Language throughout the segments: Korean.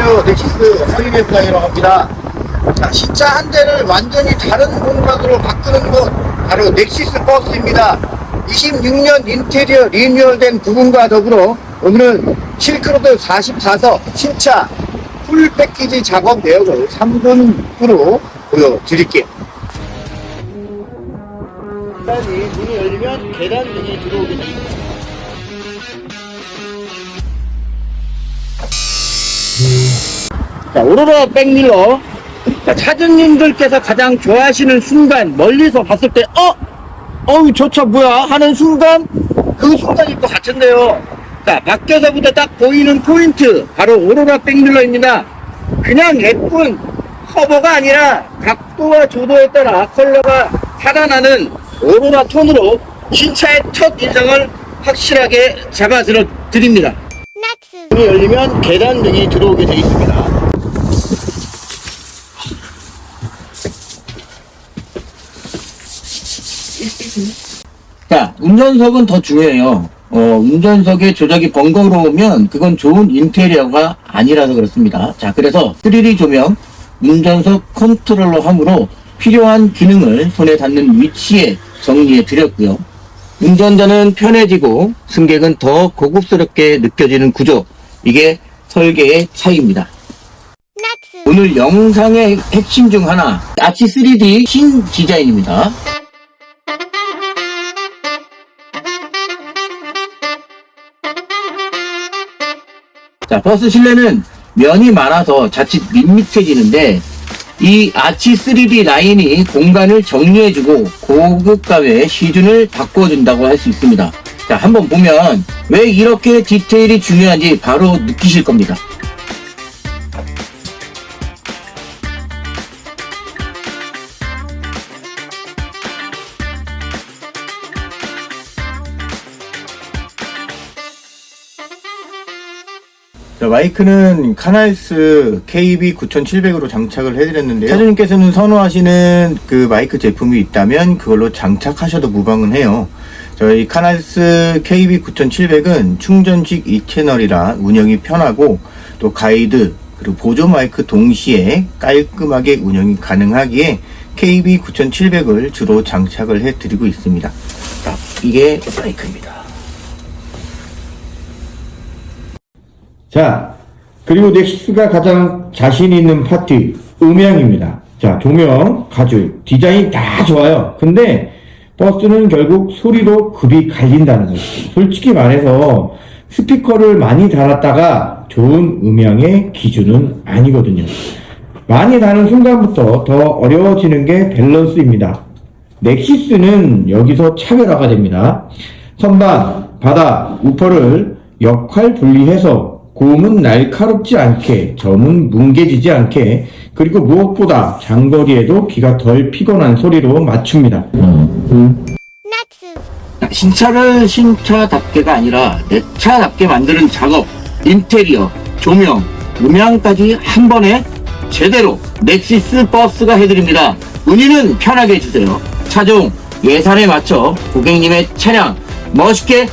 안녕하세요. 넥시스 허리맨사이라고 합니다. 자, 신차 한 대를 완전히 다른 공간으로 바꾸는 곳, 바로 넥시스 버스입니다. 26년 인테리어 리뉴얼된 부분과 더불어 오늘은 실크로드 44석 신차 풀 패키지 작업 내역을 3분으로 보여드릴게요. 계단이 문이 열리면 계단 등이 들어오게 있습니다. 자, 오로라 백밀러. 자, 차주님들께서 가장 좋아하시는 순간, 멀리서 봤을 때, 어? 어우, 저 차 뭐야? 하는 순간, 그 순간일 것 같은데요. 자, 밖에서부터 딱 보이는 포인트, 바로 오로라 백밀러입니다. 그냥 예쁜 커버가 아니라 각도와 조도에 따라 컬러가 살아나는 오로라 톤으로 신차의 첫 인상을 확실하게 잡아들어 드립니다. 문이 열리면 계단 등이 들어오게 되어 있습니다. 자, 운전석은 더 중요해요. 어, 운전석의 조작이 번거로우면 그건 좋은 인테리어가 아니라서 그렇습니다. 자, 그래서 3D 조명, 운전석 컨트롤러 함으로 필요한 기능을 손에 닿는 위치에 정리해 드렸고요. 운전자는 편해지고 승객은 더 고급스럽게 느껴지는 구조. 이게 설계의 차이입니다. 오늘 영상의 핵심 중 하나, 아치 3D 신 디자인입니다. 자, 버스 실내는 면이 많아서 자칫 밋밋해지는데 이 아치 3D 라인이 공간을 정리해주고 고급감의 시준을 바꿔준다고 할 수 있습니다. 자, 한번 보면 왜 이렇게 디테일이 중요한지 바로 느끼실 겁니다. 자, 마이크는 카나이스 KB9700으로 장착을 해드렸는데요. 사장님께서는 선호하시는 그 마이크 제품이 있다면 그걸로 장착하셔도 무방은 해요. 저희 카나이스 KB9700은 충전식 2채널이라 운영이 편하고 또 가이드 그리고 보조 마이크 동시에 깔끔하게 운영이 가능하기에 KB9700을 주로 장착을 해드리고 있습니다. 자, 이게 마이크입니다. 자, 그리고 넥시스가 가장 자신 있는 파트, 음향입니다. 자, 조명, 가죽, 디자인 다 좋아요. 근데 버스는 결국 소리로 급이 갈린다는 거죠. 솔직히 말해서 스피커를 많이 달았다가 좋은 음향의 기준은 아니거든요. 많이 다는 순간부터 더 어려워지는 게 밸런스입니다. 넥시스는 여기서 차별화가 됩니다. 선반, 바닥, 우퍼를 역할 분리해서 고음은 날카롭지 않게, 점은 뭉개지지 않게, 그리고 무엇보다 장거리에도 귀가 덜 피곤한 소리로 맞춥니다. 신차를 신차답게가 아니라 내 차답게 만드는 작업, 인테리어, 조명, 음향까지 한 번에 제대로 넥시스 버스가 해드립니다. 문의는 편하게 해주세요. 차종 예산에 맞춰 고객님의 차량 멋있게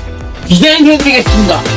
디자인해드리겠습니다.